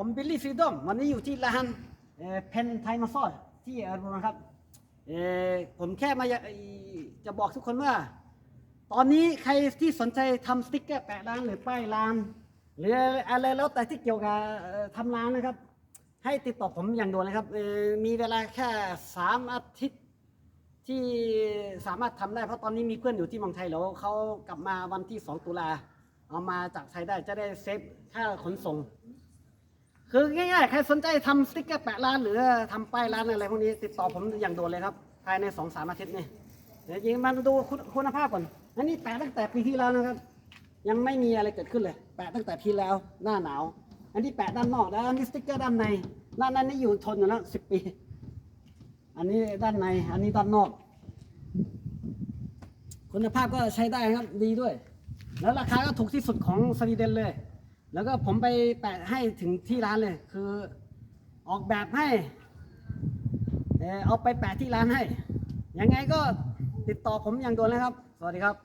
ผมบิลลี่ฟรีดอมวันนี้อยู่ที่ร้านเพนไทมาซอดที่อรุณนะครับผมแค่มาจะบอกทุกคนว่า ตอนนี้ใครที่สนใจทำสติ๊กเกอร์แปะร้านหรือป้ายร้าน หรืออะไรแล้วแต่ที่เกี่ยวกับทำร้านนะครับ ให้ติดต่อผมอย่างด่วนเลยครับมีเวลาแค่สามอาทิตย์ที่สามารถทำได้เพราะตอนนี้มีเพื่อนอยู่ที่เมืองไทยแล้วเขากลับมาวันที่ 2 ตุลาเอามาจากไทยได้จะได้เซฟค่าขนส่ง คือง่ายๆ ใครสนใจทำสติ๊กเกอร์แปะร้าน หรือทำป้ายร้านอะไรพวกนี้ติดต่อผมอย่างด่วนเลยครับ ภายในสองสามอาทิตย์นี่เดี๋ยวจริงมาดูคุณคุณภาพก่อน อันนี้แปะตั้งแต่ปีที่แล้วนะครับ ยังไม่มีอะไรเกิดขึ้นเลย แปะตั้งแต่ปีแล้วหน้าหนาว อันนี้แปะด้านนอกแล้วอันนี้สติ๊กเกอร์ด้านในด้านนั้นนี่อยู่ทนอยู่แล้วสิบปี อันนี้ด้านใน อันนี้ด้านนอก คุณภาพก็ใช้ได้ครับดีด้วย แล้วราคาก็ถูกที่สุดของสวีเดนเลย แล้วก็ผมไปแปะให้ถึงที่ร้านเลย คือออกแบบให้เออเอาไปแปะที่ร้านให้ ยังไงก็ติดต่อผมอย่างด่วนเลยครับ สวัสดีครับ